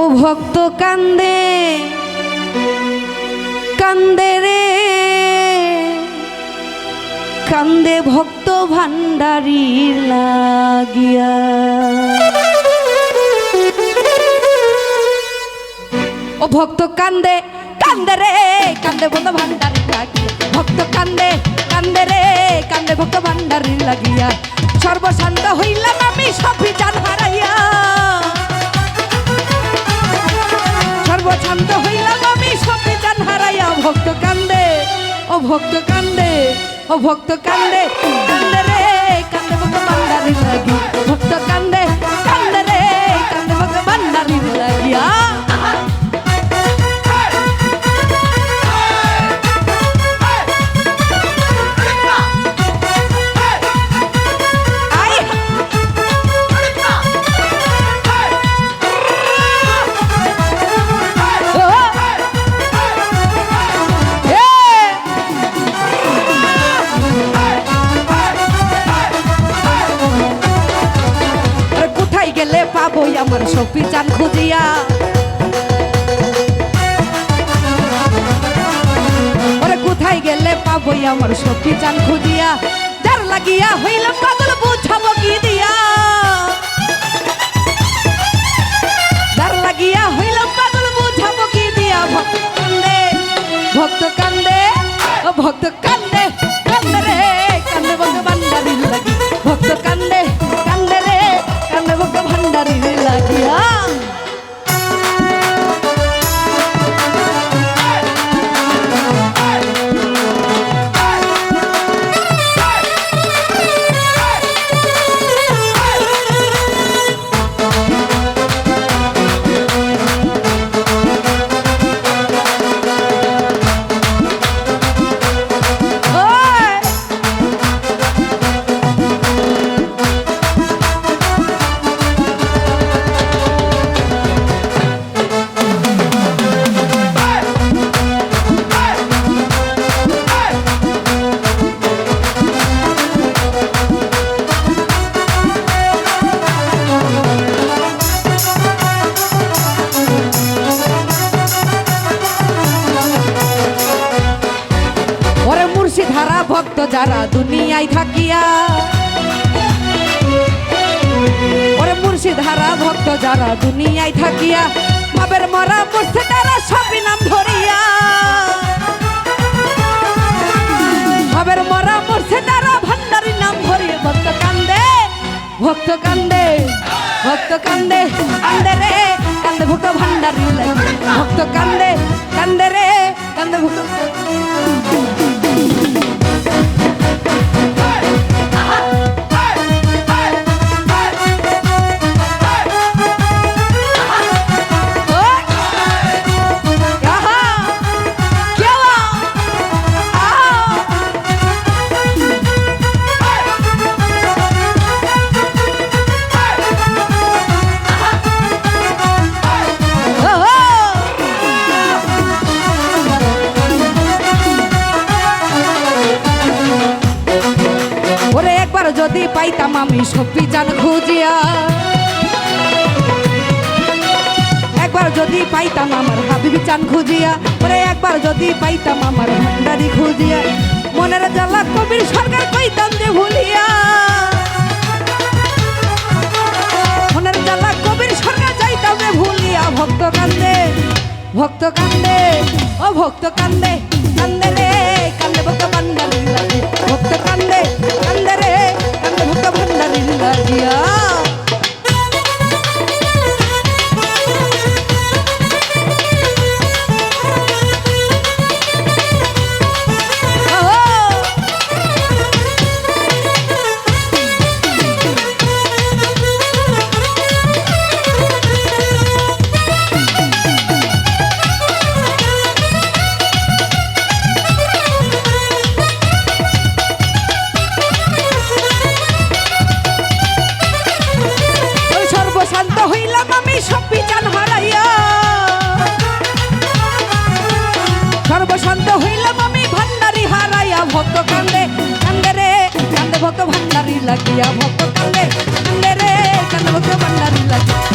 ও ভক্ত কান্দে কান্দে রে। কান্দে ভক্ত ভান্ডারি লাগিয়া। ও ভক্ত কান্দে কান্দে রে, কান্দে ভক্ত ভান্ডারি লাগিয়া। ভক্ত কান্দে কান্দে রে, কান্দে ভক্ত ভান্ডারি লাগিয়া। সর্বশান্ত হইলাম ভক্ত কান্দে ও ভক্ত কান্দে কান্দে রে। সপি চান খুঁজিয়া। ওরে কোথায় গেলে পাবো আমার সপি চান খুঁজিয়া? যার লাগিয়া হইল পাগল বুঝাবো কি দিয়া। যার লাগিয়া হইল পাগল বুঝাবো কি দিয়া। ভক্ত কান্দে ভক্ত কান্দে ভক্ত কান্দে। মুর্শিদ ভক্ত যারা দুনিয়ায় থাকিয়া। ওরে মুর্শিদ হারা ভক্ত যারা দুনিয়ায় থাকিয়া বাবের মরা মরছে তারা সবই নাম ধরিয়া। বাবের মরা মরছে তারা ভান্ডারি নাম ধরিয়া, ভক্ত কান্দে ভক্ত কান্দে ভক্ত কান্দে কান্দে রে, কান্দে ভক্ত ভান্ডারি। ভক্ত কান্দে কান্দে রে, কান্দে ভক্ত যদি পাইতাম আমি সবই জান খুঁজিয়া। একবার যদি পাইতাম আমার হাবিবি চান খুঁজিয়া ওরে একবার যদি পাইতাম আমার ভান্ডারি খুঁজিয়া, মনের জ্বালা কবির সরকার কইতাম যে ভুলিয়া। মনের জ্বালা কবির সরকার যাইতাম রে ভুলিয়া। ভক্ত কান্দে ভক্ত কান্দে, ও ভক্ত কান্দে কান্দে রে। বিচান হারাইয়া। সর্বশান্ত হইলাম আমি, ভান্ডারি হারাইয়া ভক্ত কান্দে কান্দে রে, কান্দে ভক্ত ভান্ডারি লাগিয়া ভক্ত কান্দে কান্দে রে, কান্দে ভক্ত ভান্ডারি লাগিয়া।